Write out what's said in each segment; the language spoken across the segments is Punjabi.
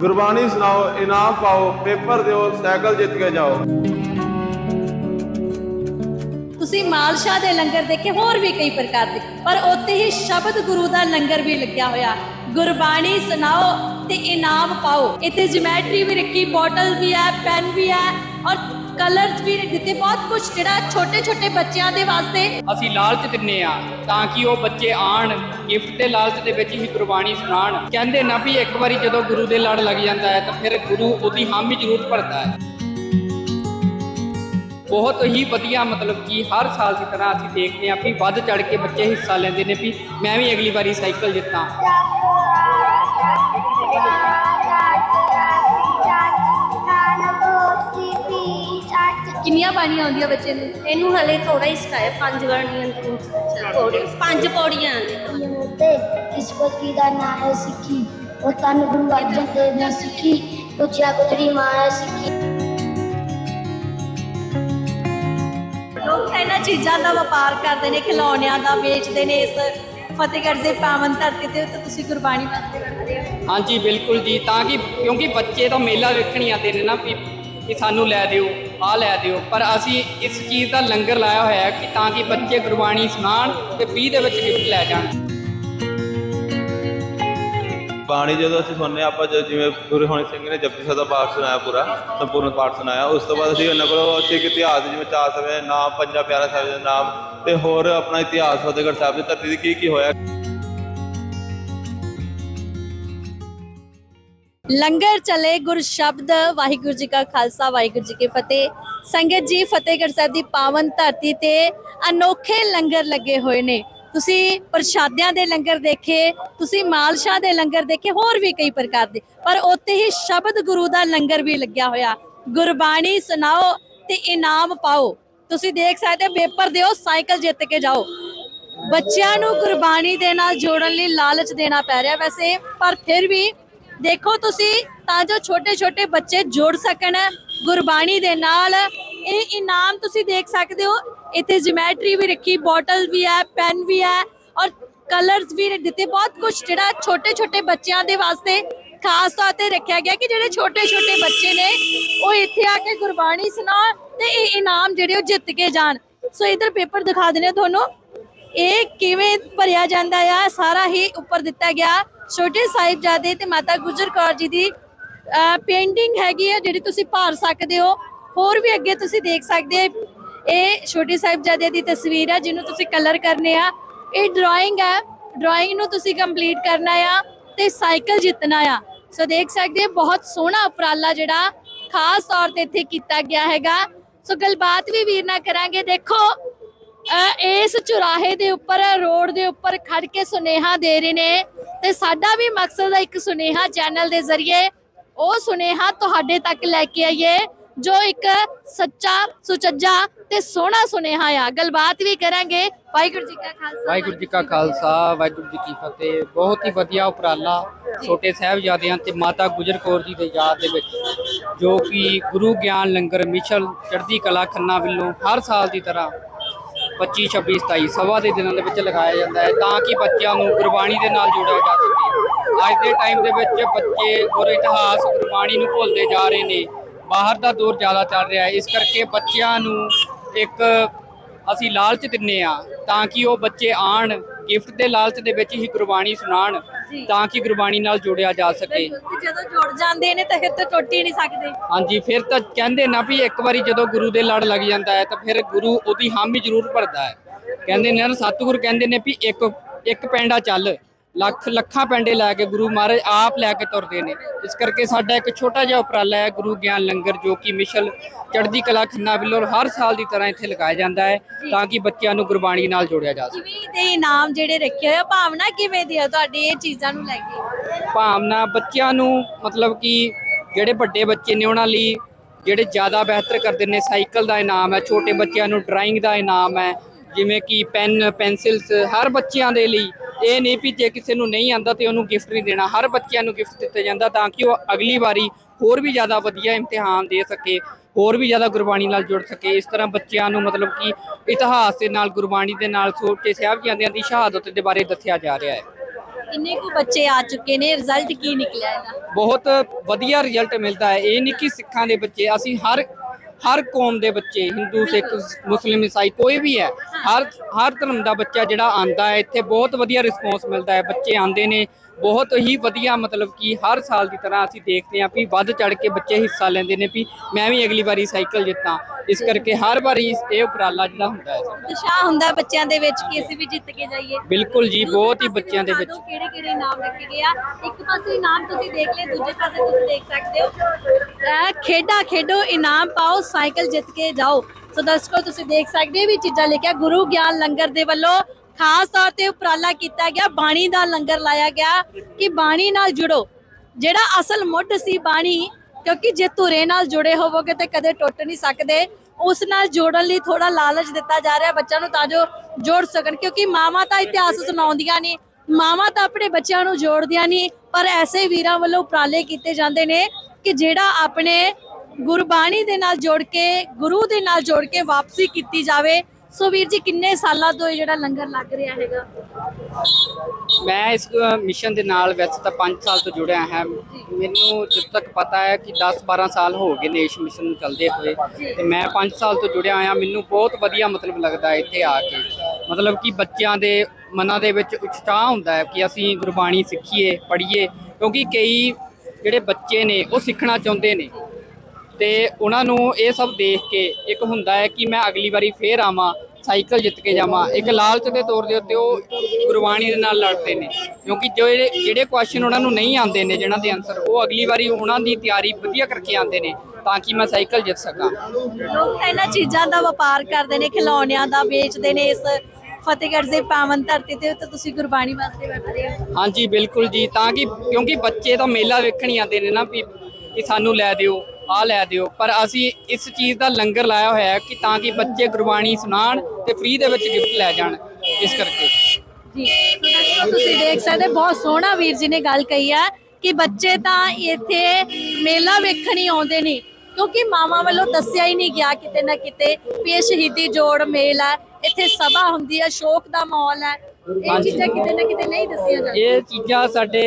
ਗੁਰਬਾਣੀ ਸੁਣਾਓ, ਇਨਾਮ ਪਾਓ, ਪੇਪਰ ਦਿਓ, ਸਾਈਕਲ ਜਿੱਤ ਕੇ ਜਾਓ। ਤੁਸੀਂ ਮਾਲਸ਼ਾ ਦੇ ਲੰਗਰ ਦੇਖੇ, ਹੋਰ ਵੀ ਕਈ ਪ੍ਰਕਾਰ ਦੇ। ਪਰ ਉੱਥੇ ਹੀ ਸ਼ਬਦ ਗੁਰੂ ਦਾ ਲੰਗਰ ਵੀ ਲੱਗਿਆ ਹੋਇਆ। ਗੁਰਬਾਣੀ ਸੁਣਾਓ ਤੇ ਇਨਾਮ ਪਾਓ। ਇੱਥੇ ਜਿਮੈਟਰੀ ਵੀ ਰੱਖੀ ਬੋਟਲ ਵੀ ਹੈ ਪੈਨ ਵੀ ਹੈ ਔਰ ਕਲਰਸ ਵੀ ਦਿੱਤੇ ਬਹੁਤ ਕੁਝ ਜਿਹੜਾ ਛੋਟੇ ਛੋਟੇ ਬੱਚਿਆਂ ਦੇ ਵਾਸਤੇ। ਅਸੀਂ ਲਾਲਚ ਦਿੰਨੇ ਆ ਤਾਂ ਕਿ ਉਹ ਬੱਚੇ ਆਣ ਗਿਫਟ ਦੇ ਲਾਲਚ ਦੇ ਵਿੱਚ ਹੀ ਗੁਰਬਾਣੀ ਸੁਣਾਣ। ਕਹਿੰਦੇ ਨਾ ਵੀ ਇੱਕ ਵਾਰੀ ਜਦੋਂ ਗੁਰੂ ਦੇ ਲੜ ਲੱਗ ਜਾਂਦਾ ਹੈ ਤਾਂ ਫਿਰ ਗੁਰੂ ਉਹਦੀ ਹਾਮੀ ਜ਼ਰੂਰ ਭਰਦਾ ਹੈ। ਬਹੁਤ ਹੀ ਵਧੀਆ ਮਤਲਬ ਕਿ ਹਰ ਸਾਲ ਦੀ ਤਰ੍ਹਾਂ ਅਸੀਂ ਦੇਖਦੇ ਹਾਂ ਵੀ ਵੱਧ ਚੜ ਕੇ ਬੱਚੇ ਹਿੱਸਾ ਲੈਂਦੇ ਨੇ ਵੀ ਮੈਂ ਵੀ ਅਗਲੀ ਵਾਰੀ ਸਾਈਕਲ ਜਿੱਤਾਂ। ਕਿੰਨੀਆਂ ਬਾਣੀਆਂ ਆਉਂਦੀਆਂ ਬੱਚੇ ਨੂੰ? ਇਹਨੂੰ ਹਲੇ ਥੋੜਾ ਹੀ ਸਿਖਾਇਆ ਪੰਜ ਗਾਣੀਆਂ ਥੋੜੀ ਪੰਜ ਪੌੜੀਆਂ ਤੇ ਇਸ ਪਤੀ ਦਾ ਨਾਂ ਹੈ ਸਿੱਖੀ। ਉਹ ਤਨ ਗੁਰੂ ਅਰਜਨ ਦੇਵ ਨੇ ਸਿੱਖੀ ਪੁੱਛਿਆ ਗੁਜਰੀ ਮਾਂ ਹੈ ਸਿੱਖੀ। ਲੋਕ ਇਹਨਾਂ ਚੀਜ਼ਾਂ ਦਾ ਵਪਾਰ ਕਰਦੇ ਨੇ ਖਿਡੌਣਿਆਂ ਦਾ ਵੇਚਦੇ ਨੇ ਇਸ ਫਤਿਹਗੜ੍ਹ ਦੇ ਪਾਵਨ ਧਰਤੀ ਤੇ ਤੇ ਤੁਸੀਂ ਗੁਰਬਾਣੀ ਵਾਸਤੇ ਕਰਦੇ ਹੋ। ਹਾਂਜੀ ਬਿਲਕੁਲ ਜੀ। ਤਾਂ ਕਿ ਕਿਉਂਕਿ ਬੱਚੇ ਤਾਂ ਮੇਲਾ ਵੇਖਣ ਹੀ ਆਉਂਦੇ ਨੇ ਨਾ ਵੀ ਕਿ ਸਾਨੂੰ ਲੈ ਦਿਓ ਆਹ ਲੈ ਦਿਓ। ਪਰ ਅਸੀਂ ਇਸ ਚੀਜ਼ ਦਾ ਲੰਗਰ ਲਾਇਆ ਹੋਇਆ ਹੈ ਕਿ ਤਾਂ ਕਿ ਬੱਚੇ ਗੁਰਬਾਣੀ ਸੁਣਾਣ ਤੇ ਫ੍ਰੀ ਦੇ ਵਿੱਚ ਗਿਫਟ ਲੈ ਜਾਣ। ਬਾਣੀ ਜਦੋਂ ਅਸੀਂ ਸੁਣਨੇ ਹਾਂ, ਆਪਾਂ ਜਦੋਂ ਜਿਵੇਂ ਗੁਰੂ ਹਣੀ ਸਿੰਘ ਨੇ ਜਪਜੀ ਸਾਹਿਬ ਦਾ ਪਾਠ ਸੁਣਾਇਆ ਪੂਰਾ ਸੰਪੂਰਨ ਪਾਠ ਸੁਣਾਇਆ ਉਸ ਤੋਂ ਬਾਅਦ ਅਸੀਂ ਉਹਨਾਂ ਕੋਲੋਂ ਅਸੀਂ ਇੱਕ ਇਤਿਹਾਸ ਜਿਵੇਂ ਚਾਰ ਸਮੇਂ ਨਾਮ ਪੰਜਾ ਪਿਆਰਾ ਸਾਹਿਬ ਦੇ ਨਾਮ ਤੇ ਹੋਰ ਆਪਣਾ ਇਤਿਹਾਸ ਫਤਿਹਗੜ੍ਹ ਸਾਹਿਬ ਦੀ ਧਰਤੀ ਦੀ ਕੀ ਕੀ ਹੋਇਆ। ਲੰਗਰ ਚਲੇ ਗੁਰ ਸ਼ਬਦ, ਵਾਹਿਗੁਰੂ ਜੀ ਕਾ ਖਾਲਸਾ, ਵਾਹਿਗੁਰੂ ਜੀ ਕੀ ਫਤਿਹ। ਸੰਗਤ ਜੀ, ਫਤਿਹਗੜ੍ਹ ਸਾਹਿਬ ਦੀ ਪਾਵਨ ਧਰਤੀ ਤੇ ਅਨੋਖੇ ਲੰਗਰ ਲੱਗੇ ਹੋਏ ਨੇ। ਤੁਸੀਂ ਪ੍ਰਸ਼ਾਦਿਆਂ ਦੇ ਲੰਗਰ ਦੇਖੇ, ਤੁਸੀਂ ਮਾਲਸ਼ਾ ਦੇ ਲੰਗਰ ਦੇਖੇ, ਹੋਰ ਵੀ ਕਈ ਪ੍ਰਕਾਰ ਦੇ। ਪਰ ਉੱਥੇ ਹੀ ਸ਼ਬਦ ਗੁਰੂ ਦਾ ਲੰਗਰ ਵੀ ਲੱਗਿਆ ਹੋਇਆ। ਗੁਰਬਾਣੀ ਸੁਣਾਓ ਤੇ ਇਨਾਮ ਪਾਓ। ਤੁਸੀਂ ਦੇਖ ਸਕਦੇ ਹੋ, ਪੇਪਰ ਦਿਓ, ਸਾਈਕਲ ਜਿੱਤ ਕੇ ਜਾਓ। ਬੱਚਿਆਂ ਨੂੰ ਗੁਰਬਾਣੀ ਦੇ ਨਾਲ ਜੋੜਨ ਲਈ ਲਾਲਚ ਦੇਣਾ ਪੈ ਰਿਹਾ ਵੈਸੇ, ਪਰ ਫਿਰ ਵੀ ਦੇਖੋ ਤੁਸੀਂ ਤਾਂ ਜੋ ਛੋਟੇ-ਛੋਟੇ ਬੱਚੇ ਜੁੜ ਸਕਣ ਗੁਰਬਾਣੀ ਦੇ ਨਾਲ। ਇਹ ਇਨਾਮ ਤੁਸੀਂ ਦੇਖ ਸਕਦੇ ਹੋ। ਇੱਥੇ ਜਿਮੈਟਰੀ ਵੀ ਰੱਖੀ ਬੋਟਲ ਵੀ ਹੈ ਪੈਨ ਵੀ ਹੈ ਔਰ ਕਲਰਸ ਵੀ ਦਿੱਤੇ। ਬਹੁਤ ਕੁਝ ਜਿਹੜਾ ਛੋਟੇ-ਛੋਟੇ ਬੱਚਿਆਂ ਦੇ ਵਾਸਤੇ ਖਾਸ ਤੌਰ ਤੇ ਰੱਖਿਆ ਗਿਆ ਕਿ ਜਿਹੜੇ ਛੋਟੇ-ਛੋਟੇ ਬੱਚੇ ਨੇ, ਉਹ ਇੱਥੇ ਆ ਕੇ ਗੁਰਬਾਣੀ ਸੁਣਾਉਣ ਤੇ ਇਹ ਇਨਾਮ ਜਿਹੜੇ ਉਹ ਜਿੱਤ ਕੇ ਜਾਣ। ਸੋ ਇਧਰ ਪੇਪਰ ਦਿਖਾ ਦਿੰਦੇ ਤੁਹਾਨੂੰ। ਇਹ ਕਿਵੇਂ ਭਰਿਆ ਜਾਂਦਾ ਆ? ਸਾਰਾ ਹੀ ਉੱਪਰ ਦਿੱਤਾ ਗਿਆ। ਛੋਟੇ ਸਾਹਿਬਜ਼ਾਦੇ ਤੇ ਮਾਤਾ ਗੁਜਰ ਕੌਰ ਜੀ ਦੀ ਪੇਂਟਿੰਗ ਹੈਗੀ ਹੈ ਜਿਹੜੀ ਤੁਸੀਂ ਭਰ ਸਕਦੇ ਹੋ। ਹੋਰ ਵੀ ਅੱਗੇ ਤੁਸੀਂ ਦੇਖ ਸਕਦੇ ਹੋ। ਇਹ ਛੋਟੇ ਸਾਹਿਬਜ਼ਾਦੇ ਦੀ ਤਸਵੀਰ ਹੈ ਜਿਹਨੂੰ ਤੁਸੀਂ ਕਲਰ ਕਰਨੇ ਆ। ਇਹ ਡਰਾਇੰਗ ਹੈ ਡਰਾਇੰਗ ਨੂੰ ਤੁਸੀਂ ਕੰਪਲੀਟ ਕਰਨਾ ਆ ਤੇ ਸਾਈਕਲ ਜਿੱਤਣਾ ਆ। ਸੋ ਦੇਖ ਸਕਦੇ ਹੋ, ਬਹੁਤ ਸੋਹਣਾ ਉਪਰਾਲਾ ਜਿਹੜਾ ਖਾਸ ਤੌਰ ਤੇ ਇੱਥੇ ਕੀਤਾ ਗਿਆ ਹੈਗਾ। ਸੋ ਗੱਲਬਾਤ ਵੀ ਵੀਰ ਨਾਲ ਕਰਾਂਗੇ। ਦੇਖੋ ਇਸ ਚੁਰਾਹੇ ਦੇ ਉੱਪਰ, ਰੋਡ ਦੇ ਉੱਪਰ ਖੜ ਕੇ ਸੁਨੇਹਾ ਦੇ ਰਹੇ ਨੇ। ਤੇ ਸਾਡਾ ਵੀ ਮਕਸਦ ਹੈ ਇੱਕ ਸੁਨੇਹਾ ਚੈਨਲ ਦੇ ਜ਼ਰੀਏ ਉਹ ਸੁਨੇਹਾ ਤੁਹਾਡੇ ਤੱਕ ਲੈ ਕੇ ਆਈਏ ਜੋ ਇੱਕ ਸੱਚਾ ਸੁਚੱਜਾ ਤੇ ਸੋਹਣਾ ਸੁਨੇਹਾ ਆ। ਗੱਲਬਾਤ ਵੀ ਕਰਾਂਗੇ। ਵਾਹਿਗੁਰੂ ਜੀ ਕਾ ਖਾਲਸਾ ਵਾਹਿਗੁਰੂ ਜੀ ਕਾ ਖਾਲਸਾ ਵਾਹਿਗੁਰੂ ਜੀ ਕੀ ਫਤਿਹ। ਬਹੁਤ ਹੀ ਵਧੀਆ ਉਪਰਾਲਾ ਛੋਟੇ ਸਾਹਿਬਜ਼ਾਦਿਆਂ ਤੇ ਮਾਤਾ ਗੁਜਰ ਕੌਰ ਜੀ ਦੇ ਯਾਦ ਦੇ ਵਿੱਚ ਜੋ ਕਿ ਗੁਰੂ ਗਿਆਨ ਲੰਗਰ ਮਿਸ਼ਨ ਚੜ੍ਹਦੀ ਕਲਾ ਖੰਨਾ ਵੱਲੋਂ ਹਰ ਸਾਲ ਦੀ ਤਰ੍ਹਾਂ 25 26 27 ਸਵਾ ਦੇ ਦਿਨਾਂ ਦੇ ਵਿੱਚ ਲਗਾਇਆ ਜਾਂਦਾ ਹੈ ਤਾਂ ਕਿ ਬੱਚਿਆਂ ਨੂੰ ਗੁਰਬਾਣੀ ਦੇ ਨਾਲ ਜੋੜਿਆ ਜਾ ਸਕੇ। ਅੱਜ ਦੇ ਟਾਈਮ ਦੇ ਵਿੱਚ ਬੱਚੇ ਗੁਰ ਇਤਿਹਾਸ, ਗੁਰਬਾਣੀ ਨੂੰ ਭੁੱਲਦੇ ਜਾ ਰਹੇ ਨੇ। ਬਾਹਰ ਦਾ ਦੌਰ ਜ਼ਿਆਦਾ ਚੱਲ ਰਿਹਾ ਹੈ। ਇਸ ਕਰਕੇ ਬੱਚਿਆਂ ਨੂੰ ਇੱਕ ਅਸੀਂ ਲਾਲਚ ਦਿੰਨੇ ਆ ਤਾਂ ਕਿ ਉਹ ਬੱਚੇ ਆਣ ਗਿਫਟ ਦੇ ਲਾਲਚ ਦੇ ਵਿੱਚ ਹੀ ਗੁਰਬਾਣੀ ਸੁਣਾਣ ਤਾਂ ਕਿ ਗੁਰਬਾਣੀ ਨਾਲ ਜੋੜਿਆ ਜਾ ਸਕੇ। ਬਿਲਕੁਲ ਜਦੋਂ ਜੁੜ ਜਾਂਦੇ ਨੇ ਤਾਂ ਫਿਰ ਤਾਂ ਟੁੱਟ ਹੀ ਨਹੀਂ ਸਕਦੇ। ਹਾਂਜੀ ਫਿਰ ਤਾਂ ਕਹਿੰਦੇ ਨਾ ਵੀ ਇੱਕ ਵਾਰੀ ਜਦੋਂ ਗੁਰੂ ਦੇ ਲੜ ਲੱਗ ਜਾਂਦਾ ਹੈ ਤਾਂ ਫਿਰ ਗੁਰੂ ਉਹਦੀ ਹਾਮੀ ਜ਼ਰੂਰ ਭਰਦਾ ਹੈ। ਕਹਿੰਦੇ ਨੇ ਨਾ ਸਤਿਗੁਰ ਕਹਿੰਦੇ ਨੇ ਵੀ ਇੱਕ ਇੱਕ ਪੈਂਡਾ ਚੱਲ। ਲੱਖ ਲੱਖਾਂ ਪੈਂਡੇ ਲੈ ਕੇ ਗੁਰੂ ਮਹਾਰਾਜ ਆਪ ਲੈ ਕੇ ਤੁਰਦੇ ਨੇ। ਇਸ ਕਰਕੇ ਸਾਡਾ ਇੱਕ ਛੋਟਾ ਜਿਹਾ ਉਪਰਾਲਾ ਹੈ ਗੁਰੂ ਗਿਆਨ ਲੰਗਰ ਜੋ ਕਿ ਮਿਸ਼ਲ ਚੜ੍ਹਦੀ ਕਲਾ ਖੰਨਾ ਵੱਲੋਂ ਹਰ ਸਾਲ ਦੀ ਤਰ੍ਹਾਂ ਇੱਥੇ ਲਗਾਇਆ ਜਾਂਦਾ ਹੈ ਤਾਂ ਕਿ ਬੱਚਿਆਂ ਨੂੰ ਗੁਰਬਾਣੀ ਨਾਲ ਜੋੜਿਆ ਜਾ ਸਕੇ। ਕਿਵੇਂ ਦੇ ਇਨਾਮ ਜਿਹੜੇ ਰੱਖੇ ਹੋਏ ਆ? ਭਾਵਨਾ ਕਿਵੇਂ ਦੀ ਆ ਤੁਹਾਡੀ ਇਹ ਚੀਜ਼ਾਂ ਨੂੰ ਲੈ ਕੇ? ਭਾਵਨਾ ਬੱਚਿਆਂ ਨੂੰ ਮਤਲਬ ਕਿ ਜਿਹੜੇ ਵੱਡੇ ਬੱਚੇ ਨੇ ਉਹਨਾਂ ਲਈ ਜਿਹੜੇ ਜ਼ਿਆਦਾ ਬਿਹਤਰ ਕਰਦੇ ਨੇ ਸਾਈਕਲ ਦਾ ਇਨਾਮ ਹੈ ਛੋਟੇ ਬੱਚਿਆਂ ਨੂੰ ਡਰਾਇੰਗ ਦਾ ਇਨਾਮ ਹੈ ਜਿਵੇਂ ਕਿ ਪੈਨ ਪੈਨਸਿਲਸ ਹਰ ਬੱਚਿਆਂ ਦੇ ਲਈ ਇਹ ਨਹੀਂ ਵੀ ਜੇ ਕਿਸੇ ਨੂੰ ਨਹੀਂ ਆਂਦਾ ਤੇ ਉਹਨੂੰ ਗਿਫਟ ਨਹੀਂ ਦੇਣਾ। ਹਰ ਬੱਚਿਆਂ ਨੂੰ ਗਿਫਟ ਦਿੱਤਾ ਜਾਂਦਾ ਤਾਂ ਕਿ ਉਹ ਅਗਲੀ ਵਾਰੀ ਹੋਰ ਵੀ ਜ਼ਿਆਦਾ ਵਧੀਆ ਇਮਤਿਹਾਨ ਦੇ ਸਕੇ ਹੋਰ ਵੀ ਜ਼ਿਆਦਾ ਗੁਰਬਾਣੀ ਨਾਲ ਜੁੜ ਸਕੇ। ਇਸ ਤਰ੍ਹਾਂ ਬੱਚਿਆਂ ਨੂੰ ਮਤਲਬ ਕਿ ਇਤਿਹਾਸ ਦੇ ਨਾਲ ਗੁਰਬਾਣੀ ਦੇ ਨਾਲ ਛੋਟੇ ਸਾਹਿਬਜ਼ਾਦਿਆਂ ਦੀ ਸ਼ਹਾਦਤ ਦੇ ਬਾਰੇ ਦੱਸਿਆ ਜਾ ਰਿਹਾ ਹੈ। ਕਿੰਨੇ ਕੁ ਬੱਚੇ ਆ ਚੁੱਕੇ ਨੇ? ਰਿਜ਼ਲਟ ਕੀ ਨਿਕਲਿਆ ਇਹਦਾ? ਬਹੁਤ ਵਧੀਆ ਰਿਜ਼ਲਟ ਮਿਲਦਾ ਹੈ। ਇਹ ਨਹੀਂ ਕਿ ਸਿੱਖਾਂ ਦੇ ਬੱਚੇ ਅਸੀਂ ਹਰ ਹਰ ਕੌਮ ਦੇ ਬੱਚੇ, ਹਿੰਦੂ, ਸਿੱਖ, ਮੁਸਲਿਮ ਈਸਾਈ ਕੋਈ ਵੀ ਹੈ, ਹਰ ਹਰ ਧਰਮ ਦਾ ਬੱਚਾ ਜਿਹੜਾ ਆਂਦਾ ਹੈ, ਇੱਥੇ ਬਹੁਤ ਵਧੀਆ ਰਿਸਪੌਂਸ ਮਿਲਦਾ ਹੈ, ਬੱਚੇ ਆਂਦੇ ਨੇ ਬਹੁਤ ਹੀ ਵਧੀਆ ਮਤਲਬ ਕਿ ਹਰ ਸਾਲ ਦੀ ਤਰ੍ਹਾਂ ਅਸੀਂ ਦੇਖਦੇ ਹਾਂ ਵੀ ਵੱਧ ਚੜ ਕੇ ਬੱਚੇ ਹਿੱਸਾ ਲੈਂਦੇ ਨੇ ਵੀ ਮੈਂ ਵੀ ਅਗਲੀ ਵਾਰੀ ਸਾਈਕਲ ਜਿੱਤਾਂ। ਇਸ ਕਰਕੇ ਹਰ ਵਾਰੀ ਇਹ ਉਪਰਾਲਾ ਜਿਹੜਾ ਹੁੰਦਾ ਹੈ ਸਾਡਾ। ਉਤਸ਼ਾਹ ਹੁੰਦਾ ਬੱਚਿਆਂ ਦੇ ਵਿੱਚ ਕਿ ਅਸੀਂ ਵੀ ਜਿੱਤ ਕੇ ਜਾਈਏ। ਬਿਲਕੁਲ ਜੀ ਬਹੁਤ ਹੀ ਬੱਚਿਆਂ ਦੇ ਵਿੱਚ। ਕਿਹੜੇ ਕਿਹੜੇ ਇਨਾਮ ਰੱਖੇ ਗਏ ਆ। ਇੱਕ ਪਾਸੇ ਇਨਾਮ ਤੁਸੀਂ ਦੇਖ ਲਿਆ ਦੂਜੇ ਪਾਸੇ ਤੁਸੀਂ ਦੇਖ ਸਕਦੇ ਹੋ। ਖੇਡਾਂ ਖੇਡੋ ਇਨਾਮ ਪਾਓ ਸਾਈਕਲ ਜਿੱਤ ਕੇ ਜਾਓ। ਸੋ ਦਰਸ਼ਕੋ ਤੁਸੀਂ ਦੇਖ ਸਕਦੇ ਹੋ ਵੀ ਚੀਜ਼ਾਂ ਲਿਖਿਆ ਗੁਰੂ ਗਿਆਨ ਲੰਗਰ ਦੇ ਵੱਲੋਂ। ਖਾਸ ਤੌਰ ਤੇ ਉਪਰਾਲਾ ਕੀਤਾ ਗਿਆ, ਬਾਣੀ ਦਾ ਲੰਗਰ ਲਾਇਆ ਗਿਆ ਕਿ ਬਾਣੀ ਨਾਲ ਜੁੜੋ। ਜਿਹੜਾ ਅਸਲ ਮੁੱਢ ਸੀ ਬਾਣੀ, ਕਿਉਂਕਿ ਜੇ ਧੁਰੇ ਨਾਲ ਜੁੜੇ ਹੋਵੋਗੇ ਤੇ ਕਦੇ ਟੁੱਟ ਨਹੀਂ ਸਕਦੇ, ਉਸ ਨਾਲ ਜੋੜਨ ਲਈ ਥੋੜਾ ਲਾਲਚ ਦਿੱਤਾ ਜਾ ਰਿਹਾ ਬੱਚਿਆਂ ਨੂੰ ਤਾਂ ਜੋ ਜੋੜ ਸਕਣ, ਕਿਉਂਕਿ ਮਾਵਾਂ ਤਾਂ ਇਤਿਹਾਸ ਸੁਣਾਉਂਦੀਆਂ ਨੇ ਮਾਵਾਂ ਤਾਂ ਆਪਣੇ ਬੱਚਿਆਂ ਨੂੰ ਜੋੜਦੀਆਂ ਨਹੀਂ, ਪਰ ਐਸੇ ਵੀਰਾਂ ਵੱਲੋਂ ਉਪਰਾਲੇ ਕੀਤੇ ਜਾਂਦੇ ਨੇ ਕਿ ਜਿਹੜਾ ਆਪਣੇ ਗੁਰਬਾਣੀ ਦੇ ਨਾਲ ਜੋੜ ਕੇ, ਗੁਰੂ ਦੇ ਨਾਲ ਜੋੜ ਕੇ ਵਾਪਸੀ ਕੀਤੀ ਜਾਵੇ ਸੋ ਵੀਰ ਜੀ ਕਿੰਨੇ ਸਾਲਾਂ ਤੋਂ ਇਹ ਜਿਹੜਾ ਲੰਗਰ ਲੱਗ ਰਿਹਾ ਹੈਗਾ? ਮੈਂ ਇਸ ਮਿਸ਼ਨ ਦੇ ਨਾਲ ਵੈਸੇ ਤਾਂ 5 ਸਾਲ ਤੋਂ ਜੁੜਿਆ ਹਾਂ। ਮੈਨੂੰ ਜਿੱਦ ਤੱਕ ਪਤਾ ਹੈ ਕਿ 10-12 ਸਾਲ ਹੋ ਗਏ ਨੇ ਇਸ ਮਿਸ਼ਨ ਨੂੰ ਚੱਲਦੇ ਹੋਏ। ਤੇ ਮੈਂ 5 ਸਾਲ ਤੋਂ ਜੁੜਿਆ ਆਇਆ ਮੈਨੂੰ ਬਹੁਤ ਵਧੀਆ ਮਤਲਬ ਲੱਗਦਾ ਹੈ ਇੱਥੇ ਆ ਕੇ। ਮਤਲਬ ਕਿ ਬੱਚਿਆਂ ਦੇ ਮਨਾਂ ਦੇ ਵਿੱਚ ਉਤਸ਼ਾਹ ਹੁੰਦਾ ਹੈ ਕਿ ਅਸੀਂ ਗੁਰਬਾਣੀ ਸਿੱਖੀਏ ਪੜ੍ਹੀਏ। ਕਿਉਂਕਿ ਕਈ ਜਿਹੜੇ ਬੱਚੇ ਨੇ ਉਹ ਸਿੱਖਣਾ ਚਾਹੁੰਦੇ ਨੇ। ਤੇ ਉਹਨਾਂ ਨੂੰ ਇਹ ਸਭ ਦੇਖ ਕੇ ਇੱਕ ਹੁੰਦਾ ਹੈ ਕਿ ਮੈਂ ਅਗਲੀ ਵਾਰੀ ਫੇਰ ਆਵਾਂ ਸਾਈਕਲ ਜਿੱਤ ਕੇ ਜਾਵਾਂ। ਇੱਕ ਲਾਲਚ ਦੇ ਤੌਰ ਦੇ ਉੱਤੇ ਉਹ ਗੁਰਬਾਣੀ ਦੇ ਨਾਲ ਲੜਦੇ ਨੇ। ਕਿਉਂਕਿ ਜਿਹੜੇ ਜਿਹੜੇ ਕੁਐਸਚਨ ਉਹਨਾਂ ਨੂੰ ਨਹੀਂ ਆਉਂਦੇ ਨੇ ਜਿਹਨਾਂ ਦੇ ਆਨਸਰ ਉਹ ਅਗਲੀ ਵਾਰੀ ਉਹਨਾਂ ਦੀ ਤਿਆਰੀ ਵਧੀਆ ਕਰਕੇ ਆਉਂਦੇ ਨੇ ਤਾਂ ਕਿ ਮੈਂ ਸਾਈਕਲ ਜਿੱਤ ਸਕਾਂ। ਲੋਕ ਇਹਨਾਂ ਚੀਜ਼ਾਂ ਦਾ ਵਪਾਰ ਕਰਦੇ ਨੇ ਖਿਲੌਣਿਆਂ ਦਾ ਵੇਚਦੇ ਨੇ ਇਸ ਫਤਿਹਗੜ੍ਹ ਦੇ ਪਾਵਨ ਧਰਤੀ ਤੇ ਤਾਂ ਤੁਸੀਂ ਗੁਰਬਾਣੀ ਵਾਸਤੇ ਬੈਠੇ ਹੋ। ਹਾਂਜੀ ਬਿਲਕੁਲ ਜੀ। ਤਾਂ ਕਿ ਕਿਉਂਕਿ ਬੱਚੇ ਤਾਂ ਮੇਲਾ ਵੇਖਣ ਹੀ ਆਉਂਦੇ ਨੇ ਨਾ ਵੀ ਕਿ ਸਾਨੂੰ ਲੈ ਦਿਓ। ਆ ਲੈ ਦਿਓ। ਪਰ ਅਸੀਂ ਇਸ ਚੀਜ਼ ਦਾ ਲੰਗਰ ਲਾਇਆ ਹੋਇਆ ਹੈ ਕਿ ਤਾਂ ਕਿ ਬੱਚੇ ਗੁਰਬਾਣੀ ਸੁਣਾਣ ਤੇ ਫ੍ਰੀ ਦੇ ਵਿੱਚ ਗਿਫਟ ਲੈ ਜਾਣ ਇਸ ਕਰਕੇ। ਜੀ ਸੋ ਤੁਸੀਂ ਦੇਖ ਸਕਦੇ ਬਹੁਤ ਸੋਹਣਾ ਵੀਰ ਜੀ ਨੇ ਗੱਲ ਕਹੀ ਹੈ ਕਿ ਬੱਚੇ ਤਾਂ ਇੱਥੇ ਮੇਲਾ ਵੇਖਣ ਹੀ ਆਉਂਦੇ ਨੇ ਕਿਉਂਕਿ ਮਾਵਾਂ ਵੱਲੋਂ ਦੱਸਿਆ ਹੀ ਨਹੀਂ ਗਿਆ ਕਿਤੇ ਨਾ ਕਿਤੇ ਵੀ ਇਹ ਸ਼ਹੀਦੀ ਜੋੜ ਮੇਲ ਹੈ ਇੱਥੇ ਸਭਾ ਹੁੰਦੀ ਹੈ ਸ਼ੋਕ ਦਾ ਮਾਹੌਲ ਹੈ। ਇਹ। ਚੀਜ਼ਾਂ ਕਿਤੇ ਨਾ ਕਿਤੇ ਨਹੀਂ ਦੱਸੀਆਂ ਜਾਂਦੀਆਂ। ਇਹ ਚੀਜ਼ਾਂ ਸਾਡੇ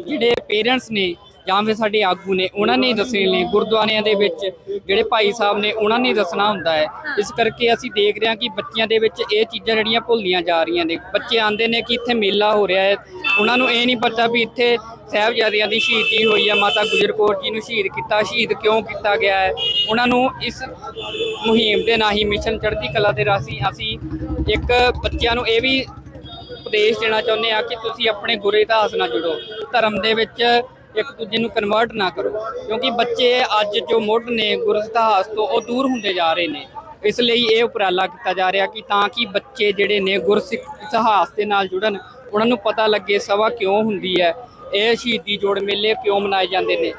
ਜਿਹੜੇ ਪੇਰੈਂਟਸ ਨੇ ਜਾਂ ਫਿਰ ਸਾਡੇ ਆਗੂ ਨੇ, ਉਹਨਾਂ ਨੇ ਦੱਸਣੇ ਨੇ, ਗੁਰਦੁਆਰਿਆਂ ਦੇ ਵਿੱਚ ਜਿਹੜੇ ਭਾਈ ਸਾਹਿਬ ਨੇ, ਉਹਨਾਂ ਨੇ ਦੱਸਣਾ ਹੁੰਦਾ ਹੈ। ਇਸ ਕਰਕੇ ਅਸੀਂ ਦੇਖ ਰਹੇ ਹਾਂ ਕਿ ਬੱਚਿਆਂ ਦੇ ਵਿੱਚ ਇਹ ਚੀਜ਼ਾਂ ਜਿਹੜੀਆਂ ਭੁੱਲਦੀਆਂ ਜਾ ਰਹੀਆਂ ਨੇ। ਬੱਚੇ ਆਂਦੇ ਨੇ ਕਿ ਇੱਥੇ ਮੇਲਾ ਹੋ ਰਿਹਾ ਹੈ। ਉਹਨਾਂ ਨੂੰ ਇਹ ਨਹੀਂ ਪਤਾ ਵੀ ਇੱਥੇ ਸਾਹਿਬਜ਼ਾਦਿਆਂ ਦੀ ਸ਼ਹੀਦੀ ਹੋਈ ਹੈ, ਮਾਤਾ ਗੁਜਰ ਕੌਰ ਜੀ ਨੂੰ ਸ਼ਹੀਦ ਕੀਤਾ, ਸ਼ਹੀਦ ਕਿਉਂ ਕੀਤਾ ਗਿਆ ਹੈ। ਉਹਨਾਂ ਨੂੰ ਇਸ ਮੁਹਿੰਮ ਦੇ ਰਾਹੀਂ ਮਿਸ਼ਨ ਚੜ੍ਹਦੀ ਕਲਾ ਦੇ ਰਾਹੀਂ ਅਸੀਂ ਇੱਕ ਬੱਚਿਆਂ ਨੂੰ ਇਹ ਵੀ ਉਪਦੇਸ਼ ਦੇਣਾ ਚਾਹੁੰਦੇ ਆ ਕਿ ਤੁਸੀਂ ਆਪਣੇ ਗੁਰੇ ਇਤਿਹਾਸ ਨਾਲ ਜੁੜੋ। ਧਰਮ ਦੇ ਵਿੱਚ ਇੱਕ ਦੂਜੇ ਨੂੰ ਕਨਵਰਟ ਨਾ ਕਰੋ। ਕਿਉਂਕਿ ਬੱਚੇ ਅੱਜ ਜੋ ਮੁੱਢ ਨੇ ਗੁਰ ਇਤਿਹਾਸ ਤੋਂ ਉਹ ਦੂਰ ਹੁੰਦੇ ਜਾ ਰਹੇ ਨੇ। ਇਸ ਲਈ ਇਹ ਉਪਰਾਲਾ ਕੀਤਾ ਜਾ ਰਿਹਾ ਕਿ ਤਾਂ ਕਿ ਬੱਚੇ ਜਿਹੜੇ ਨੇ ਗੁਰਸਿੱਖ ਇਤਿਹਾਸ ਦੇ ਨਾਲ ਜੁੜਨ ਉਹਨਾਂ ਨੂੰ ਪਤਾ ਲੱਗੇ ਸਭਾ ਕਿਉਂ ਹੁੰਦੀ ਹੈ। ਇਹ ਸ਼ਹੀਦੀ ਜੋੜ ਮੇਲੇ ਕਿਉਂ ਮਨਾਏ ਜਾਂਦੇ ਨੇ?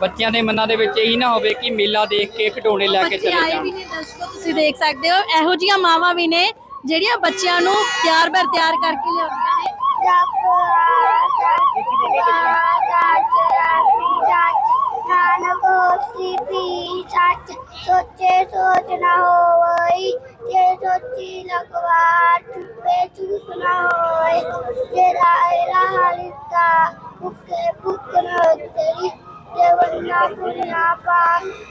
ਬੱਚਿਆਂ ਦੇ ਮਨਾਂ ਦੇ ਵਿੱਚ ਇਹੀ ਨਾ ਹੋਵੇ ਕਿ ਮੇਲਾ ਦੇਖ ਕੇ ਖਿਡੌਣੇ ਲੈ ਕੇ ਚਲੇ ਜਾਣ। ਤੁਸੀਂ ਦੇਖ ਸਕਦੇ ਹੋ। ਇਹੋ ਜੀਆਂ ਮਾਵਾਂ ਵੀ ਨੇ ਜਿਹੜੀਆਂ ਬੱਚਿਆਂ ਨੂੰ ਤਿਆਰ ਬਰ ਤਿਆਰ ਕਰਕੇ ਲਿਆਉਂਦੀਆਂ ਨੇ। ਸੋਚੇ ਸੋਚ ਨਾ ਹੋਈ ਜੇ ਸੋਚੀ ਲਗਵਾ ਚੁੱਪੇ ਚੁੱਪ ਨਾ ਹੋਏ, ਜੇ ਰਾਏ ਰਹਾ ਭੁੱਖੇ ਭੁੱਖ ਨਾ ਤੇਰੀ ਜੇ ਪੁਨਾ ਪਾ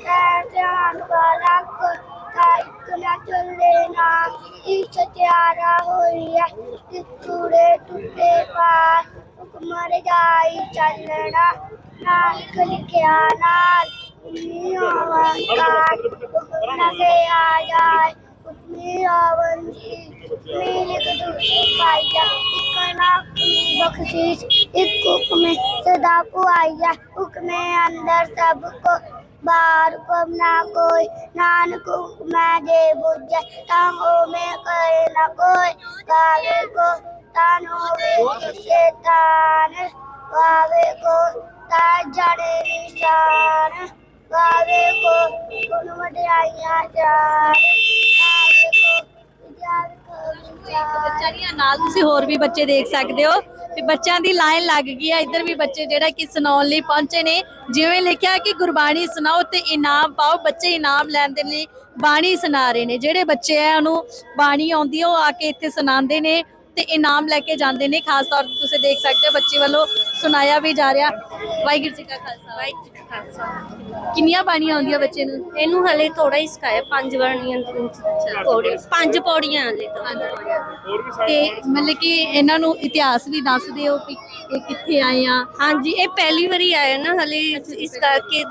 ਐ ਧਿਆਨ ਵਾਲਾ ਕੋ ਇੱਕ ਨਾ ਚੱਲੇ ਨਾ ਇਸ ਤਿਆਰਾ ਹੋਈ ਹੈ ਟੁੱਟੇ ਟੁੱਟੇ ਪਾਰ ਹੁਕਮਰ ਜਾਈ ਚੱਲਣਾ, ਨਾਨਕ ਲਿਖਿਆ ਨਾਲ। ਉਨੀ ਆਵਾਂ ਹੁਕਮ ਨਾ ਕੇ ਆ ਜਾਏ ਉਤਨੀ ਆਵਨ ਜੀ ਮੇਲੇ ਕਦੂਸੀ ਪਾਈਆ ਇੱਕ ਨਾ ਬਖਸ਼ੀਸ਼ ਇੱਕ ਹੁਕਮੇ ਸਦਾ ਪੁਆਈਆ ਹੁਕਮੇ ਅੰਦਰ ਸਭ ਕੋ ਬਾਹਰ ਹੁਕਮ ਨਾ ਕੋਈ ਨਾਨਕ ਹੁਕਮੈ ਦੇ ਬੁਝੈ ਤਾਂ ਹੋਵੇ ਕਰੇ ਨਾ ਕੋਈ ਕਾਵੇ ਕੋ ਤਾਨ ਹੋਵੇ ਸ਼ੈਤਾਨ ਕਾਵੇ ਕੋ ਤਾ ਜੜੇ ਨਿਸ਼ਾਨ ਕਾਵੇ ਕੋ ਗੁਣ ਵਡਿਆਈਆਂ ਜਾਣ ਕਾਵੇ ਕੋ ਵਿਚਾਰ ਕੋ ਵਿਚਾਰ ਬੱਚਿਆਂ ਨਾਲ ਤੁਸੀਂ ਹੋਰ ਵੀ ਬੱਚੇ ਦੇਖ ਸਕਦੇ ਹੋ। ਤੇ ਬੱਚਿਆਂ ਦੀ ਲਾਈਨ ਲੱਗ ਗਈ ਆ। ਇੱਧਰ ਵੀ ਬੱਚੇ ਜਿਹੜਾ ਕਿ ਸੁਣਾਉਣ ਲਈ ਪਹੁੰਚੇ ਨੇ। ਜਿਵੇਂ ਲਿਖਿਆ ਕਿ ਗੁਰਬਾਣੀ ਸੁਣਾਓ ਤੇ ਇਨਾਮ ਪਾਓ। ਬੱਚੇ ਇਨਾਮ ਲੈਣ ਦੇ ਲਈ ਬਾਣੀ ਸੁਣਾ ਰਹੇ ਨੇ। ਜਿਹੜੇ ਬੱਚੇ ਆ, ਉਹਨੂੰ ਬਾਣੀ ਆਉਂਦੀ ਆ, ਉਹ ਆ ਕੇ ਇੱਥੇ ਸੁਣਾਉਂਦੇ ਨੇ ਤੇ ਇਨਾਮ ਲੈ ਕੇ ਜਾਂਦੇ ਨੇ। ਖਾਸ ਤੌਰ ਤੇ ਤੁਸੀਂ ਦੇਖ ਸਕਦੇ ਹੋ ਬੱਚੇ ਵੱਲੋਂ ਸੁਣਾਇਆ ਵੀ ਜਾ ਰਿਹਾ। ਵਾਹਿਗੁਰੂ ਜੀ ਕਾ ਖਾਲਸਾ। ਵਾਹਿਗੁਰੂ ਜੀ ਕਾ ਖਾਲਸਾ। ਕਿੰਨੀਆਂ ਬਾਣੀਆਂ ਆਉਂਦੀਆਂ ਬੱਚੇ ਨੂੰ? ਇਹਨੂੰ ਹਲੇ ਥੋੜਾ ਹੀ ਸਿਖਾਇਆ ਪੰਜ ਵਰਣੀਆਂ ਪੌੜੀ ਪੰਜ ਪੌੜੀਆਂ ਹਲੇ ਤਾਂ। ਤੇ ਮਤਲਬ ਕਿ ਇਹਨਾਂ ਨੂੰ ਇਤਿਹਾਸ ਵੀ ਦੱਸਦੇ ਹੋ ਕਿ ਇਹ ਕਿੱਥੇ ਆਏ ਆ। ਹਾਂਜੀ ਇਹ ਪਹਿਲੀ ਵਾਰੀ ਆਇਆ ਨਾ ਹਲੇ ਇਸ ਕਰਕੇ।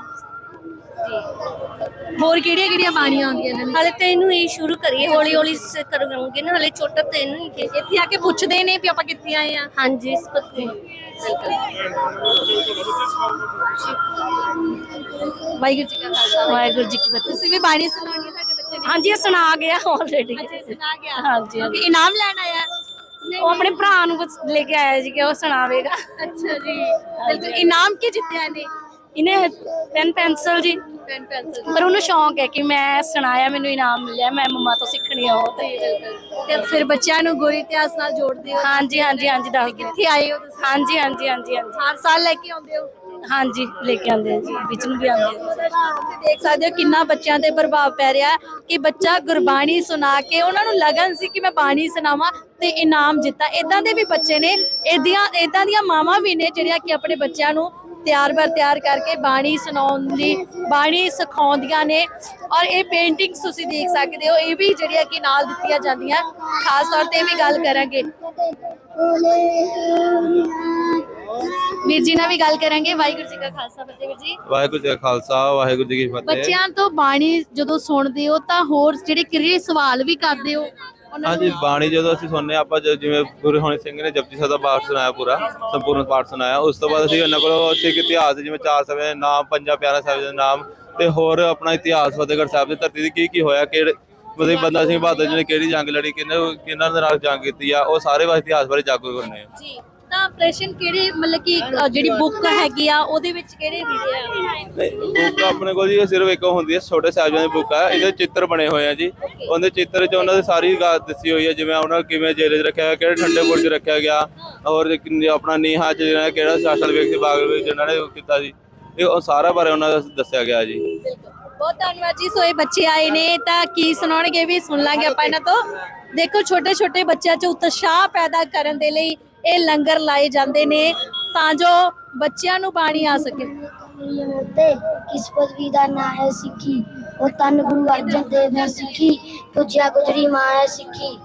ਹੋਰ ਕਿਹੜੀਆਂ ਕਿਹੜੀਆਂ ਬਾਣੀਆਂ ਆਉਂਦੀਆਂ ਨੂੰ? ਹਲੇ ਤਾਂ ਇਹਨੂੰ ਇਹ ਸ਼ੁਰੂ ਕਰੀਏ ਹੌਲੀ ਹੌਲੀ ਕਰਵਾਉਂਗੇ ਨਾ ਹਲੇ ਛੋਟਾ ਤਾਂ ਇਹਨੂੰ ਹੀ। ਇੱਥੇ ਆ ਕੇ ਪੁੱਛਦੇ ਨੇ ਵੀ ਆਪਾਂ ਕਿੱਥੇ ਆਏ ਆ। ਹਾਂਜੀ ਇਸ ਪੱਕੇ ਵਾਹਿਗੁਰੂ ਜੀ ਕਾ ਖਾਲਸਾ ਵਾਹਿਗੁਰੂ ਜੀ ਕੀ ਫਤਿਹ। ਤੁਸੀਂ ਵੀ ਬਾਣੀ ਸੁਣਾਉਣੀ ਹੈ ਤੁਹਾਡੇ ਬੱਚੇ ਨੇ ਹਾਂਜੀ ਇਹ ਸੁਣਾ ਗਿਆ ਆਲਰੇਡੀ ਅੱਛਾ ਸੁਣਾ ਗਿਆ। ਹਾਂਜੀ, ਹਾਂਜੀ। ਕਿ ਇਨਾਮ ਲੈਣ ਆਇਆ। ਉਹ ਆਪਣੇ ਭਰਾ ਨੂੰ ਬਸ ਲੈ ਕੇ ਆਇਆ ਜੀ ਕਿ ਉਹ ਸੁਣਾਵੇਗਾ। ਅੱਛਾ ਜੀ। ਬਿਲਕੁਲ ਇਨਾਮ ਕੀ ਜਿੱਤਿਆ ਨੇ ਇਹਨੇ ਪੈਨ ਪੈਨਸਲ ਜੀ। ਪੈਨ ਪੈਨਸਲ ਪਰ ਉਹਨੂੰ ਸ਼ੌਂਕ ਹੈ ਕਿ ਮੈਂ ਸੁਣਾਇਆ ਮੈਨੂੰ ਇਨਾਮ ਮਿਲਿਆ ਮੈਂ ਮੰਮਾ ਤੋਂ ਸਿੱਖਣੀ ਆ ਉਹ ਤੇ। ਤੇ ਫਿਰ ਬੱਚਿਆਂ ਨੂੰ ਗੁਰੂ ਇਤਿਹਾਸ ਨਾਲ ਜੋੜਦੇ ਹੋ? ਹਾਂਜੀ ਹਾਂਜੀ ਹਾਂਜੀ ਦੱਸ ਕਿੱਥੇ ਆਏ ਹੋ ਤੁਸੀਂ? ਹਾਂਜੀ ਹਾਂਜੀ ਹਾਂਜੀ ਹਾਂਜੀ। ਹਰ ਸਾਲ ਲੈ ਕੇ ਆਉਂਦੇ ਹੋ? ਹਾਂਜੀ ਲੈ ਕੇ ਆਉਂਦੇ ਆ ਜੀ ਵਿੱਚ ਨੂੰ ਵੀ ਆਉਂਦੇ ਤੁਸੀਂ ਦੇਖ ਸਕਦੇ ਹੋ ਕਿੰਨਾ ਬੱਚਿਆਂ ਤੇ ਪ੍ਰਭਾਵ ਪੈ ਰਿਹਾ ਹੈ ਕਿ ਬੱਚਾ ਗੁਰਬਾਣੀ ਸੁਣਾ ਕੇ ਉਹਨਾਂ ਨੂੰ ਲਗਨ ਸੀ ਕਿ ਮੈਂ ਬਾਣੀ ਸੁਣਾਵਾਂ ਤੇ ਇਨਾਮ ਜਿੱਤਾ। ਇਦਾਂ ਦੇ ਵੀ ਬੱਚੇ ਨੇ ਇਦਾਂ ਇਦਾਂ ਦੀਆਂ ਮਾਵਾਂ ਵੀ ਨੇ ਜਿਹੜੀਆਂ ਕਿ ਆਪਣੇ ਬੱਚਿਆਂ ਨੂੰ ਤਿਆਰ ਬਰ ਤਿਆਰ ਕਰਕੇ ਬਾਣੀ ਸੁਣਾਉਣ ਦੀ ਬਾਣੀ ਸਿਖਾਉਂਦੀਆਂ ਨੇ। ਔਰ ਇਹ ਪੇਂਟਿੰਗਸ ਤੁਸੀਂ ਦੇਖ ਸਕਦੇ ਹੋ ਇਹ ਵੀ ਜਿਹੜੀਆਂ ਕਿ ਨਾਲ ਦਿੱਤੀਆਂ ਜਾਂਦੀਆਂ। ਖਾਸ ਤੌਰ ਤੇ ਵੀ ਗੱਲ ਕਰਾਂਗੇ। ਵੀਰ ਜੀ ਨਾਲ ਵੀ ਗੱਲ ਕਰਾਂਗੇ। ਵਾਹਿਗੁਰੂ ਜੀ ਕਾ ਖਾਲਸਾ ਫਤਿਹ ਵੀਰ ਜੀ। ਵਾਹਿਗੁਰੂ ਜੀ ਕਾ ਖਾਲਸਾ ਵਾਹਿਗੁਰੂ ਜੀ ਕੀ ਫਤਿਹ। ਬੱਚਿਆਂ ਤੋਂ ਬਾਣੀ ਜਦੋਂ ਸੁਣਦੇ ਹੋ ਤਾਂ ਹੋਰ ਜਿਹੜੇ ਕਿਹੜੇ ਸਵਾਲ ਵੀ ਕਰਦੇ ਹੋ ਹਾਂਜੀ ਬਾਣੀ ਜਦੋਂ ਅਸੀਂ ਸੁਣਨੇ ਆਪਾਂ ਜ- ਜਿਵੇਂ ਗੁਰੂ ਹਣੀ ਸਿੰਘ ਨੇ ਜਪਜੀ ਸਾਹਿਬ ਦਾ ਪਾਠ ਸੁਣਾਇਆ ਪੂਰਾ ਸੰਪੂਰਨ ਪਾਠ ਸੁਣਾਇਆ ਉਸ ਤੋਂ ਬਾਅਦ ਅਸੀਂ ਉਹਨਾਂ ਕੋਲੋਂ ਸਿੱਖ ਇਤਿਹਾਸ ਜਿਵੇਂ ਚਾਰ ਸਮੇਂ ਦੇ ਨਾਮ ਪੰਜਾਂ ਪਿਆਰਾ ਸਾਹਿਬ ਦੇ ਨਾਮ ਤੇ ਹੋਰ ਆਪਣਾ ਇਤਿਹਾਸ ਫਤਿਹਗੜ੍ਹ ਸਾਹਿਬ ਦੀ ਧਰਤੀ ਤੇ ਕੀ ਕੀ ਹੋਇਆ ਕਿਹੜੇ ਮਤਲਬ ਬੰਦਾ ਸਿੰਘ ਬਹਾਦਰ ਜੀ ਨੇ ਕਿਹੜੀ ਜੰਗ ਲੜੀ ਕਿਹਨੇ ਕਿਹਨਾਂ ਦੇ ਨਾਲ ਜੰਗ ਕੀਤੀ ਆ ਉਹ ਸਾਰੇ ਵਾ ਇਤਿਹਾਸ ਬਾਰੇ ਜਾਗਰੂਕ ਕਰਨੇ ਆ। ਜੀ। ਤਾਂ ਪ੍ਰਸ਼ਨ ਕਿਹੜੇ ਮਤਲਬ ਕਿ ਅ, ਜਿਹੜੀ ਬੁੱਕ ਹੈਗੀ ਆ ਉਹਦੇ ਵਿੱਚ ਕਿਹੜੇ ਵਿੜੇ ਆ? ਬੁੱਕ ਆਪਣੇ ਕੋਲ ਜੀ ਇਹ ਸਿਰਫ ਇੱਕ ਹੁੰਦੀ ਹੈ ਛੋਟੇ ਸਾਹਿਬਾਂ ਦੀ ਬੁੱਕ ਆ। ਇਹਦੇ ਚਿੱਤਰ ਬਣੇ ਹੋਏ ਆ ਜੀ। ਉਹਦੇ ਚਿੱਤਰ 'ਚ ਉਹਨਾਂ ਦੀ ਸਾਰੀ ਗੱਲ ਦੱਸੀ ਹੋਈ ਹੈ ਜਿਵੇਂ ਉਹਨਾਂ ਨੂੰ ਕਿਵੇਂ ਜੇਲੇ 'ਚ ਰੱਖਿਆ ਗਿਆ ਕਿਹੜੇ ਠੰਡੇ ਬੁਰਜ 'ਚ ਰੱਖਿਆ ਗਿਆ ਔਰ ਕਿੰਨੇ ਆਪਣਾ ਨੀਹਾਂ 'ਚ ਜਿਹੜਾ ਕਿਹੜਾ ਸ਼ਾਸਲ ਵੇਖ ਸੀ ਬਾਗ ਵਿੱਚ ਜਿਹਨਾਂ ਨੇ ਉਹ ਕੀਤਾ ਸੀ। ਇਹ ਉਹ ਸਾਰਾ ਬਾਰੇ ਉਹਨਾਂ ਦਾ ਦੱਸਿਆ ਗਿਆ ਜੀ। ਬਹੁਤ ਧੰਨਵਾਦ ਜੀ ਸੋ ਇਹ ਬੱਚੇ ਆਏ ਨੇ ਤਾਂ ਕੀ ਸੁਣਾਉਣਗੇ ਵੀ ਸੁਣ ਲਾਂਗੇ ਆਪਾਂ ਇਹਨਾਂ ਤੋਂ। ਦੇਖੋ ਛੋਟੇ ਛੋਟੇ ਬੱਚਿਆਂ 'ਚ ਉਤਸ਼ਾਹ ਪੈਦਾ ਕਰਨ ਦੇ ਲਈ ਇਹ ਲੰਗਰ ਲਾਏ ਜਾਂਦੇ ਨੇ ਤਾਂ ਜੋ ਬੱਚਿਆਂ ਨੂੰ ਪਾਣੀ ਆ ਸਕੇ। ਤੇ ਕਿਸ ਪਦਵੀ ਦਾ ਨਾਂ ਹੈ ਸਿੱਖੀ। ਉਹ ਤਨ ਗੁਰੂ ਅਰਜਨ ਦੇਵ ਹੈ ਸਿੱਖੀ, ਪੁੱਜਿਆ ਗੁਜਰੀ ਮਾਂ ਹੈ ਸਿੱਖੀ।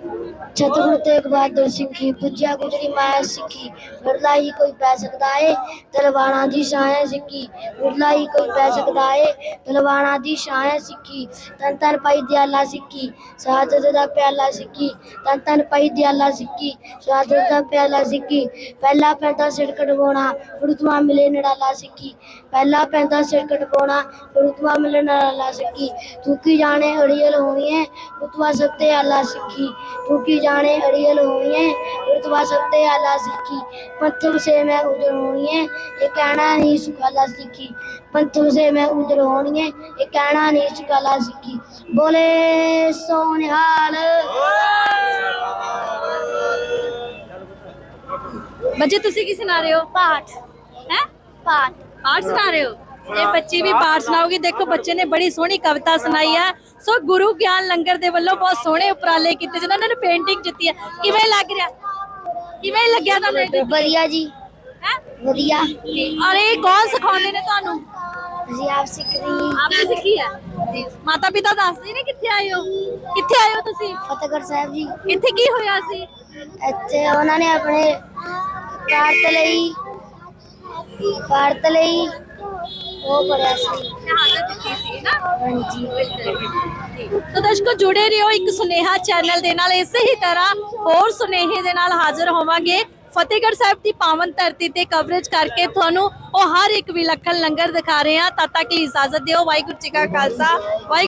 ਸਤਿਗੁਰੂ ਤੇਗ ਬਹਾਦਰ ਸਿੱਖੀ ਪੁੱਜਿਆ ਗੁਜਰੀ ਮਾਂ ਹੈ ਸਿੱਖੀ ਵਿਰਲਾ ਹੀ ਕੋਈ ਪੈ ਸਕਦਾ ਏ ਤਲਵਾਣਾ ਦੀ ਛਾਂ ਹੈ ਸਿੱਖੀ ਵਿਰਲਾ ਹੀ ਕੋਈ ਪੈ ਸਕਦਾ ਏ ਤਲਵਾਣਾ ਦੀ ਛਾਂ ਹੈ ਸਿੱਖੀ ਤਨ ਤਨ ਪਾਈ ਦਿਆਲਾ ਸਿੱਖੀ ਸ਼ਹਾਦਤ ਦਾ ਪਿਆਲਾ ਸਿੱਖੀ ਤਨ ਤਨ ਪਾਈ ਦਿਆਲਾ ਸਿੱਖੀ ਸ਼ਹਾਦਤ ਦਾ ਪਿਆਲਾ ਸਿੱਖੀ ਪਹਿਲਾ ਪੈਂਦਾ ਸਿਰ ਕਟਵਾਉਣਾ ਫੁਰਤਵਾ ਮਿਲੇ ਨੜਾਲਾ ਸਿੱਖੀ ਪਹਿਲਾ ਪੈਂਦਾ ਸਿਰ ਕਟਵਾਉਣਾ ਫੁਰਤਵਾ ਮਿਲੇ ਨੜਾਲਾ ਸਿੱਖੀ ਤੂੰ ਕੀ ਜਾਣੇ ਅੜੀਅਲ ਹੋਣੀ ਹੈ ਰੁਤਵਾ ਸਤੇ ਆਲਾ ਸਿੱਖੀ ਤੂੰ ਕੀ ਜਾਣੇ ਅੜੀਅਲ ਹੋਣੀ ਹੈ ਰੁਤਵਾ ਸਤੇ ਆਲਾ ਸਿੱਖੀ पंथ से मैं उधर होनी है ये कहना नहीं सुखाला सीखी पंथ से मैं उधर होनी है ये कहना नहीं सुखाला सीखी बोले सोनिहाल ਬੱਚੇ ਤੁਸੀਂ ਕੀ ਸੁਣਾ ਰਹੇ ਹੋ ਪਾਠ ਹੈ पाठ ਪਾਠ ਸੁਣਾ ਰਹੇ ਹੋ ਇਹ ਬੱਚੀ ਵੀ ਪਾਠ ਸੁਣਾਉਗੀ। ਦੇਖੋ ਬੱਚੇ ਨੇ ਬੜੀ ਸੋਹਣੀ ਕਵਿਤਾ ਸੁਣਾਈ ਹੈ ਸੋ ਗੁਰੂ ਗਿਆਨ ਲੰਗਰ ਦੇ ਵੱਲੋਂ ਬਹੁਤ ਸੋਹਣੇ ਉਪਰਾਲੇ ਕੀਤੇ ਜਿਹਨਾਂ ਨੇ ਪੇਂਟਿੰਗ ਜਿੱਤੀ ਹੈ ਕਿਵੇਂ ਲੱਗ ਰਿਹਾ? ਕਿਵੇਂ ਲੱਗਿਆ ਤੁਹਾਨੂੰ ਵਧੀਆ ਜੀ। ਹੈ? ਵਧੀਆ। ਔਰ ਕੌਣ ਸਿਖਾਉਂਦੇ ਨੇ ਤੁਹਾਨੂੰ? ਜੀ ਆਪ ਸਿੱਖ ਰਹੀ ਆਪਨੇ ਸਿੱਖੀ ਹੈ ਮਾਤਾ ਪਿਤਾ ਦੱਸਦੇ ਨੇ ਕਿੱਥੇ ਆਏ ਹੋ? ਕਿੱਥੇ ਆਏ ਹੋ ਤੁਸੀਂ? ਫਤਿਹਗੜ੍ਹ ਸਾਹਿਬ ਜੀ। ਇੱਥੇ ਕੀ ਹੋਇਆ ਸੀ? ਇੱਥੇ ਉਹਨਾਂ ਨੇ ਆਪਣੇ ਭਾਰਤ ਲਈ ਭਾਰਤ ਲਈ ਉਹ ਪੜਿਆ ਸੀ। ਦਰਸ਼ਕੋ ਜੁੜੇ ਰਹੋ ਇੱਕ ਸੁਨੇਹਾ ਚੈਨਲ ਦੇ ਨਾਲ। ਇਸੇ ਹੀ ਤਰ੍ਹਾਂ ਹੋਰ ਸੁਨੇਹੇ ਦੇ ਨਾਲ ਹਾਜ਼ਰ ਹੋਵਾਂਗੇ। ਫਤਿਹਗੜ੍ਹ ਸਾਹਿਬ ਦੀ ਪਾਵਨ ਧਰਤੀ ਤੇ ਕਵਰੇਜ ਕਰਕੇ ਤੁਹਾਨੂੰ ਉਹ ਹਰ ਇੱਕ ਵਿਲੱਖਣ ਲੰਗਰ ਦਿਖਾ ਰਹੇ ਹਾਂ। ਤਦ ਤੱਕ ਲਈ ਇਜਾਜ਼ਤ ਦਿਓ। ਵਾਹਿਗੁਰੂ ਜੀ ਕਾ ਖਾਲਸਾ। ਵਾਹਿਗੁਰੂ